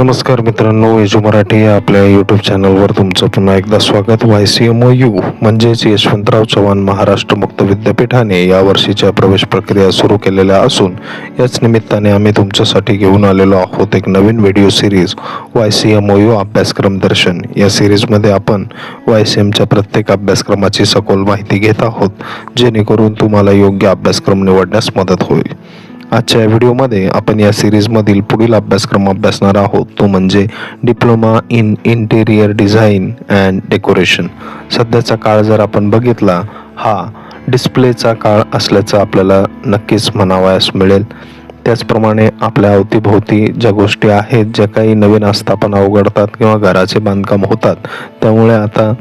नमस्कार मित्रांनो येजू मराठी या आपल्या यूट्यूब चॅनलवर तुमचं पुन्हा एकदा स्वागत. Y C M O U म्हणजेच यशवंतराव चव्हाण महाराष्ट्र मुक्त विद्यापीठाने या वर्षीच्या प्रवेश प्रक्रिया सुरू केलेल्या असून याच निमित्ताने आम्ही तुमच्यासाठी घेऊन आलेलो आहोत एक नवीन video series Y C M O U अभ्यासक्रम दर्शन. या सिरीजमध्ये आपण वाय सी एमच्या प्रत्येक अभ्यासक्रमाची सखोल माहिती घेत आहोत जेणेकरून तुम्हाला योग्य अभ्यासक्रम निवडण्यास मदत होईल. आजच्या या व्हिडिओमध्ये आपण या सिरीजमधील पुढील अभ्यासक्रम अभ्यासणार आहोत. तो म्हणजे diploma in interior design and decoration. सध्याचा काळ जर आपण बघितला हा डिस्प्लेचा काळ असल्याचं आपल्याला नक्कीच म्हणावयास मिळेल. त्याचप्रमाणे आपल्या अवतीभोवती ज्या गोष्टी आहेत ज्या काही नवीन आस्थापना उघडतात किंवा घराचे बांधकाम होतात त्यामुळे आता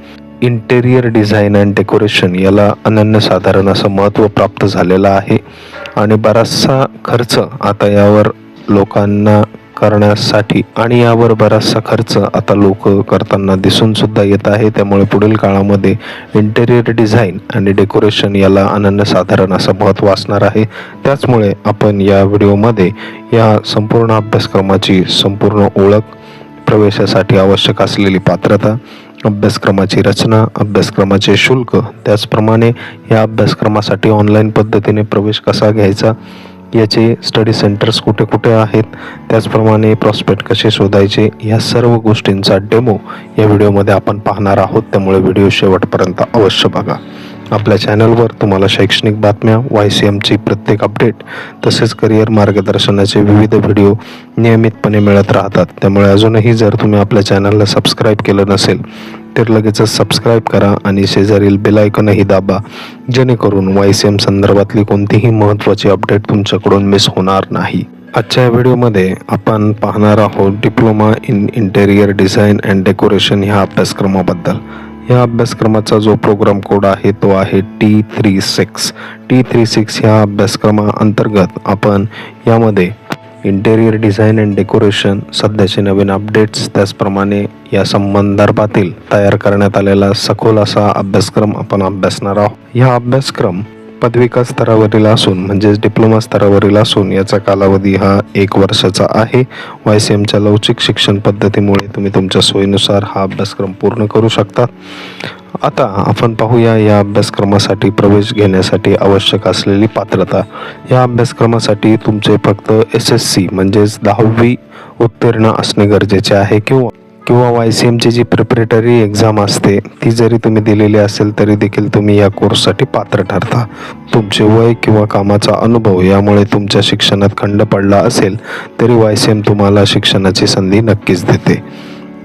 इंटेरियर डिझाईन अँड डेकोरेशन याला अनन्यसाधारण असं महत्त्व प्राप्त झालेलं आहे. आणि बराचसा खर्च आता यावर लोकांना करण्यासाठी आणि यावर बराचसा खर्च आता लोक करताना दिसून सुद्धा येत आहे. त्यामुळे पुढील काळामध्ये इंटेरियर डिझाईन आणि डेकोरेशन याला अनन्यसाधारण असं महत्त्व असणार आहे. त्याचमुळे आपण या व्हिडिओमध्ये या संपूर्ण अभ्यासक्रमाची संपूर्ण ओळख प्रवेशासाठी आवश्यक असलेली पात्रता अभ्यासक्रमाची रचना अभ्यासक्रमाचे शुल्क त्याचप्रमाणे या अभ्यासक्रमासाठी ऑनलाईन पद्धतीने प्रवेश कसा घ्यायचा याचे स्टडी सेंटर्स कुठे कुठे आहेत त्याचप्रमाणे प्रॉस्पेक्ट कसे शोधायचे या सर्व गोष्टींचा डेमो या व्हिडिओमध्ये आपण पाहणार आहोत. त्यामुळे व्हिडिओ शेवटपर्यंत अवश्य बघा. आपल्या चॅनलवर तुम्हाला शैक्षणिक बातम्या वाय सी एमची प्रत्येक अपडेट तसेच करिअर मार्गदर्शनाचे विविध व्हिडिओ नियमितपणे मिळत राहतात. त्यामुळे अजूनही जर तुम्ही आपल्या चॅनलला सबस्क्राईब केलं नसेल तर लगेचच सबस्क्राईब करा आणि शेजारील बेलायकनही दाबा जेणेकरून वाय सी एम संदर्भातली कोणतीही महत्त्वाची अपडेट तुमच्याकडून मिस होणार नाही. आजच्या व्हिडिओमध्ये आपण पाहणार आहोत diploma in interior design and decoration ह्या अभ्यासक्रमाबद्दल. या अभ्यासक्रमाचा जो प्रोग्राम कोड आहे तो आहे T three six T three six ह्या अभ्यासक्रमाअंतर्गत आपण यामध्ये इंटेरियर डिझाईन अँड डेकोरेशन सध्याचे नवीन अपडेट्स त्याचप्रमाणे या संबंधातील तयार करण्यात आलेला सखोल असा अभ्यासक्रम आपण अभ्यासणार आहोत. हा अभ्यासक्रम पदविका स्तरावरील असून म्हणजेच डिप्लोमा स्तरावरील असून याचा कालावधी हा एक वर्षाचा आहे. वाय सी एमच्या लवचिक शिक्षण पद्धतीमुळे तुम्ही तुमच्या सोयीनुसार हा अभ्यासक्रम पूर्ण करू शकता. आता आपण पाहूया या अभ्यासक्रमासाठी प्रवेश घेण्यासाठी आवश्यक असलेली पात्रता. या अभ्यासक्रमासाठी तुमचे फक्त एस एस सी म्हणजेच दहावी उत्तीर्ण असणे गरजेचे आहे किंवा किंवा वाय सी एमची जी प्रिपरेटरी एक्झाम असते ती जरी तुम्ही दिलेली असेल तरी देखील तुम्ही या कोर्ससाठी पात्र ठरता. तुमचे वय किंवा कामाचा अनुभव यामुळे तुमच्या शिक्षणात खंड पडला असेल तरी वाय सी एम तुम्हाला शिक्षणाची संधी नक्कीच देते.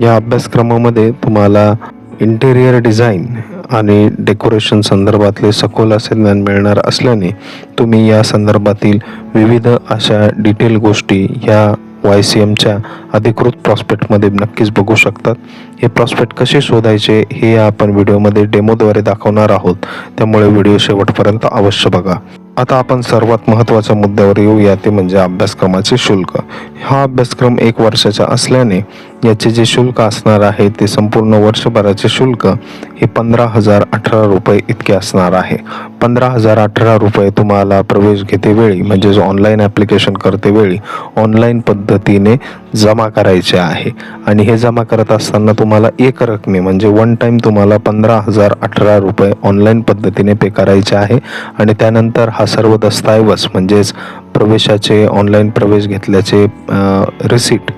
या अभ्यासक्रमामध्ये तुम्हाला इंटेरियर डिझाईन आणि डेकोरेशन संदर्भातले सखोल असे ज्ञान मिळणार असल्याने तुम्ही या संदर्भातील विविध अशा डिटेल गोष्टी ह्या वाय सी एमच्या अधिकृत प्रॉस्पेक्टमध्ये नक्कीच बघू शकतात. हे प्रॉस्पेक्ट कसे शोधायचे हे आपण व्हिडिओमध्ये डेमोद्वारे दाखवणार आहोत. त्यामुळे व्हिडिओ शेवटपर्यंत अवश्य बघा. आता आपण सर्वात महत्त्वाच्या मुद्द्यावर येऊया ते म्हणजे अभ्यासक्रमाचे शुल्क. हा अभ्यासक्रम एक वर्षाचा असल्याने याचे जे शुल्क असणार आहे ते संपूर्ण वर्षभराचे शुल्क हे पंधरा हजार अठरा रुपये इतके असणार आहे. पंधरा हजार अठरा रुपये तुम्हाला प्रवेश घेतेवेळी म्हणजेच ऑनलाईन ॲप्लिकेशन करतेवेळी ऑनलाईन पद्धतीने जमा करायचे आहे. आणि हे जमा करत असताना तुम्हाला एक रकमे म्हणजे वन टाईम तुम्हाला पंधरा हजार अठरा रुपये ऑनलाईन पद्धतीने पे करायचे आहे. आणि त्यानंतर हा सर्व दस्तऐवज म्हणजेच प्रवेशाचे ऑनलाईन प्रवेश घेतल्याचे रिसिट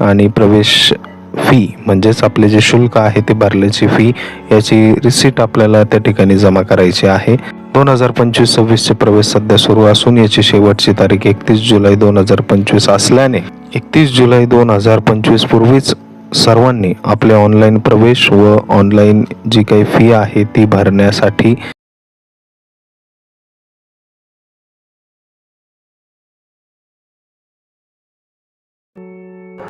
आणि प्रवेश फी म्हणजेच आपले जे शुल्क आहे ते भरल्याची फी याची रिसिट आपल्याला त्या ठिकाणी जमा करायची आहे. दोन हजार पंचवीस सव्वीसचे प्रवेश सध्या सुरू असून याची शेवटची तारीख एकतीस जुलै दोन हजार पंचवीस असल्याने एकतीस जुलै दोन हजार पंचवीस पूर्वीच सर्वांनी आपले ऑनलाईन प्रवेश व ऑनलाईन जी काही फी आहे ती भरण्यासाठी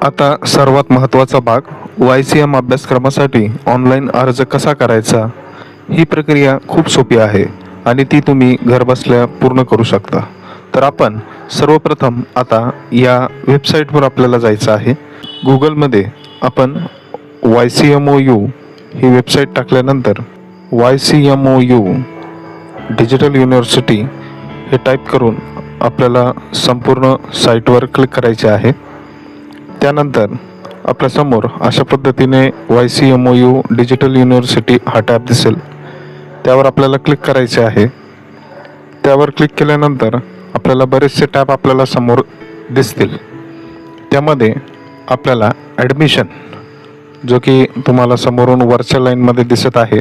आता सर्वात महत्त्वाचा भाग वाय सी एम अभ्यासक्रमासाठी ऑनलाईन अर्ज कसा करायचा? ही प्रक्रिया खूप सोपी आहे आणि ती तुम्ही घरबसल्या पूर्ण करू शकता. तर आपण सर्वप्रथम आता या वेबसाईटवर आपल्याला जायचं आहे. गुगलमध्ये आपण Y C M O U ही वेबसाईट टाकल्यानंतर Y C M O U digital university हे टाईप करून आपल्याला संपूर्ण साईटवर क्लिक करायचे आहे. त्यानंतर आपल्यासमोर अशा पद्धतीने Y C M O U digital university हा टॅब दिसेल. त्यावर आपल्याला क्लिक करायचे आहे. त्यावर क्लिक केल्यानंतर आपल्याला बरेचसे टॅब आपल्याला समोर दिसतील. त्यामध्ये आपल्याला ॲडमिशन जो की तुम्हाला समोरून वरच्या लाईनमध्ये दिसत आहे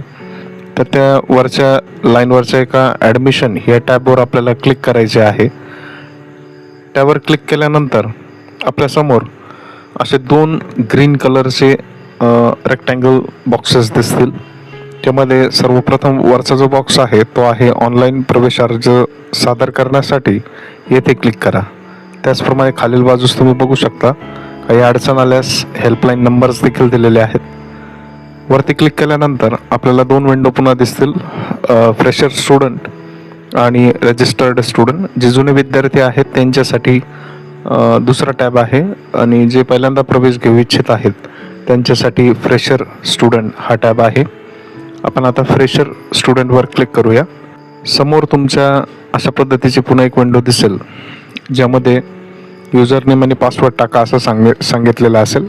तर त्या वरच्या लाईनवरच्या एका ॲडमिशन या टॅबवर आपल्याला क्लिक करायचे आहे. त्यावर क्लिक केल्यानंतर आपल्यासमोर असे दोन ग्रीन कलरचे रेक्टँगल बॉक्सेस दिसतील. त्यामध्ये सर्वप्रथम वरचा जो बॉक्स आहे तो आहे ऑनलाईन प्रवेश अर्ज सादर करण्यासाठी. येथे क्लिक करा. त्याचप्रमाणे खालील बाजूस तुम्ही बघू शकता काही अडचण आल्यास हेल्पलाईन नंबर्स देखील दिलेले आहेत. वरती क्लिक केल्यानंतर आपल्याला दोन विंडो पुन्हा दिसतील फ्रेशर स्टुडंट आणि रजिस्टर्ड स्टुडंट जे जुने विद्यार्थी आहेत त्यांच्यासाठी दुसरा टॅब आहे आणि जे पहिल्यांदा प्रवेश घेऊ इच्छित आहेत त्यांच्यासाठी फ्रेशर स्टुडंट हा टॅब आहे. आपण आता फ्रेशर स्टुडंटवर क्लिक करूया. समोर तुमच्या अशा पद्धतीची पुन्हा एक विंडो दिसेल ज्यामध्ये युजर नेम आणि पासवर्ड टाका असं सांग सांगितलेलं असेल.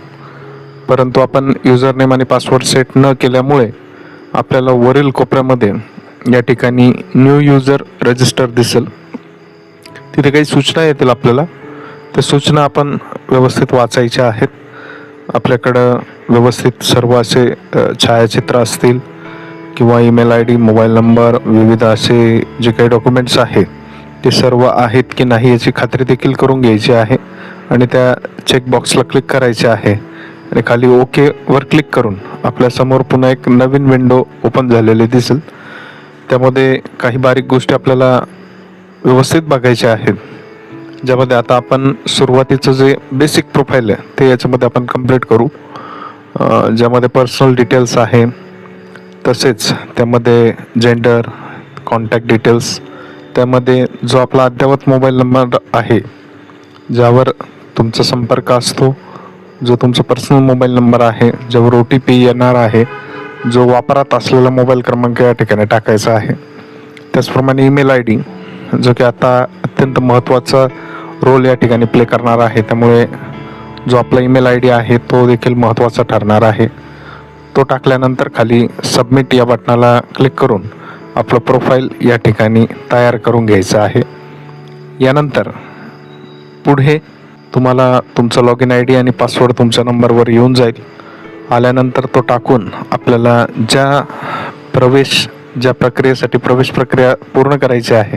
परंतु आपण युजर नेम आणि पासवर्ड सेट न केल्यामुळे आपल्याला वरील कोपऱ्यामध्ये या ठिकाणी न्यू युजर रजिस्टर दिसेल. तिथे काही सूचना येतील आपल्याला. त्या सूचना आपण व्यवस्थित वाचायच्या आहेत. आपल्याकडं व्यवस्थित सर्व असे छायाचित्र असतील किंवा email I D mobile number विविध असे जे काही डॉक्युमेंट्स आहेत ते सर्व आहेत की नाही याची खात्री देखील करून घ्यायची आहे आणि त्या चेकबॉक्सला क्लिक करायचे आहे आणि खाली ओकेवर क्लिक करून आपल्यासमोर पुन्हा एक नवीन विंडो ओपन झालेली दिसेल. त्यामध्ये काही बारीक गोष्टी आपल्याला व्यवस्थित बघायच्या आहेत. ज्यामध्ये आता आपण सुरुवातीचं जे बेसिक प्रोफाईल आहे ते याच्यामध्ये आपण कंप्लीट करू. ज्यामध्ये पर्सनल डिटेल्स आहे तसेच त्यामध्ये जेंडर कॉन्टॅक्ट डिटेल्स त्यामध्ये जो आपला अद्ययावत मोबाईल नंबर आहे ज्यावर तुमचा संपर्क असतो जो तुमचा पर्सनल मोबाईल नंबर आहे ज्यावर ओ टी पी येणार आहे जो वापरात असलेला मोबाईल क्रमांक या ठिकाणी टाकायचा आहे. त्याचप्रमाणे ईमेल आय डी जो की आता अत्यंत महत्त्वाचा रोल या ठिकाणी प्ले करणार आहे. त्यामुळे जो आपला ईमेल आय डी आहे तो देखील महत्त्वाचा ठरणार आहे. तो टाकल्यानंतर खाली सबमिट या बटनाला क्लिक करून आपलं प्रोफाईल या ठिकाणी तयार करून घ्यायचं आहे. यानंतर पुढे तुम्हाला तुमचं लॉग इन आय डी आणि पासवर्ड तुमच्या नंबरवर येऊन जाईल. आल्यानंतर तो टाकून आपल्याला ज्या प्रवेश ज्या प्रक्रियेसाठी प्रवेश प्रक्रिया पूर्ण करायची आहे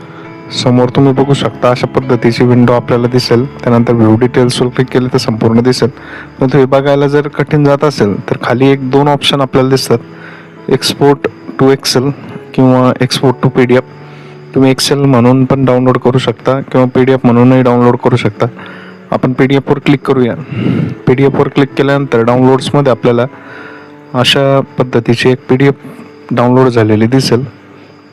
समोर तुम्ही बघू शकता अशा पद्धतीची विंडो आपल्याला दिसेल. त्यानंतर व्ह्यू डिटेल्सवर क्लिक केले तर संपूर्ण दिसेल. परंतु हे बघायला जर कठीण जात असेल तर खाली एक दोन ऑप्शन आपल्याला दिसतात. एक्सपोर्ट टू एक्सेल किंवा export to P D F तुम्ही एक्सेल म्हणून पण डाउनलोड करू शकता किंवा पी डी एफ म्हणूनही डाउनलोड करू शकता. आपण पी डी एफवर क्लिक करूया. पी डी एफवर क्लिक केल्यानंतर डाउनलोड्समध्ये आपल्याला अशा पद्धतीची एक पी डी एफ डाउनलोड झालेली दिसेल.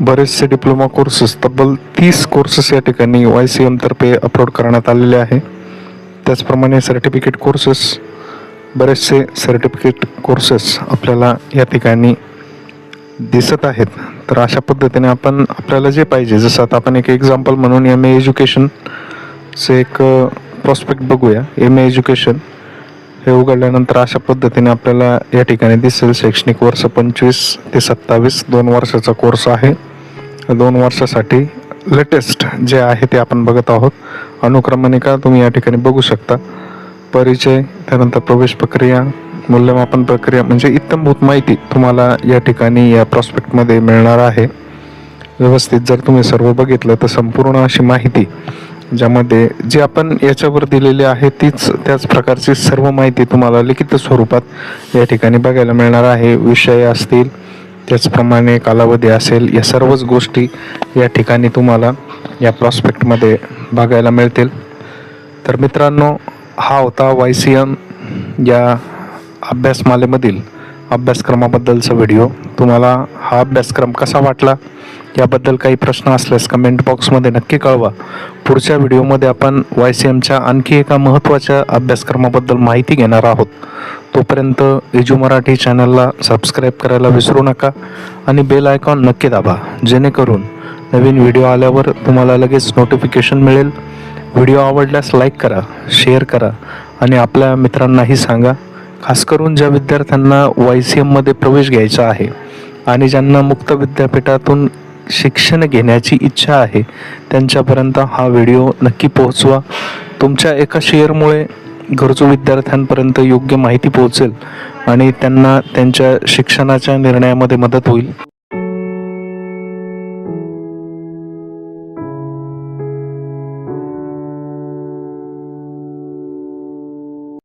बरेचसे डिप्लोमा कोर्सेस तब्बल तीस कोर्सेस या ठिकाणी वाय सी एमतर्फे अपलोड करण्यात आलेले आहे. त्याचप्रमाणे सर्टिफिकेट कोर्सेस बरेचसे सर्टिफिकेट कोर्सेस आपल्याला या ठिकाणी दिसत आहेत. तर अशा पद्धतीने आपण आपल्याला जे पाहिजे जसं आता आपण एक एक्झाम्पल म्हणून एम ए एज्युकेशनचं एक प्रॉस्पेक्ट बघूया. एम ए एज्युकेशन हे उघडल्यानंतर अशा पद्धतीने आपल्याला या ठिकाणी दिसेल. शैक्षणिक वर्ष पंचवीस ते सत्तावीस दोन वर्षाचा कोर्स आहे. दोन वर्षासाठी लेटेस्ट जे आहे ते आपण बघत आहोत. अनुक्रमणिका तुम्ही या ठिकाणी बघू शकता. परिचय त्यानंतर प्रवेश प्रक्रिया मूल्यमापन प्रक्रिया म्हणजे इत्तमभूत माहिती तुम्हाला या ठिकाणी या प्रॉस्पेक्टमध्ये मिळणार आहे. व्यवस्थित जर तुम्ही सर्व बघितलं तर संपूर्ण अशी माहिती ज्यामध्ये जी आपण याच्यावर दिलेली आहे तीच त्याच प्रकारची सर्व माहिती तुम्हाला लिखित स्वरूपात या ठिकाणी बघायला मिळणार आहे. विषय असतील त्याचप्रमाणे कालावधी असेल या सर्वच गोष्टी या ठिकाणी तुम्हाला या प्रॉस्पेक्टमध्ये बघायला मिळतील. तर मित्रांनो हा होता वाय सी एम या अभ्यासमालेमधील अभ्यासक्रमाबद्दलचा व्हिडिओ. तुम्हाला हा अभ्यासक्रम कसा वाटला? याबद्दल काही प्रश्न असल्यास कमेंट बॉक्समध्ये नक्की कळवा. पुढच्या व्हिडिओमध्ये आपण वाय सी एमच्या आणखी एका महत्त्वाच्या अभ्यासक्रमाबद्दल माहिती घेणार आहोत. तोपर्यंत एजू मराठी चॅनलला सबस्क्राईब करायला विसरू नका आणि बेल आयकॉन नक्की दाबा जेणेकरून नवीन व्हिडिओ आल्यावर तुम्हाला लगेच नोटिफिकेशन मिळेल. व्हिडिओ आवडल्यास लाईक करा शेअर करा आणि आपल्या मित्रांनाही सांगा. खास करून ज्या विद्यार्थ्यांना वाय सी एममध्ये प्रवेश घ्यायचा आहे आणि ज्यांना मुक्त विद्यापीठातून शिक्षण घेण्याची इच्छा आहे त्यांच्यापर्यंत हा व्हिडिओ नक्की पोहोचवा. तुमच्या एका शेअरमुळे गरजू विद्यार्थ्यांपर्यंत योग्य माहिती पोहोचेल आणि त्यांना त्यांच्या शिक्षणाच्या निर्णयामध्ये मदत होईल.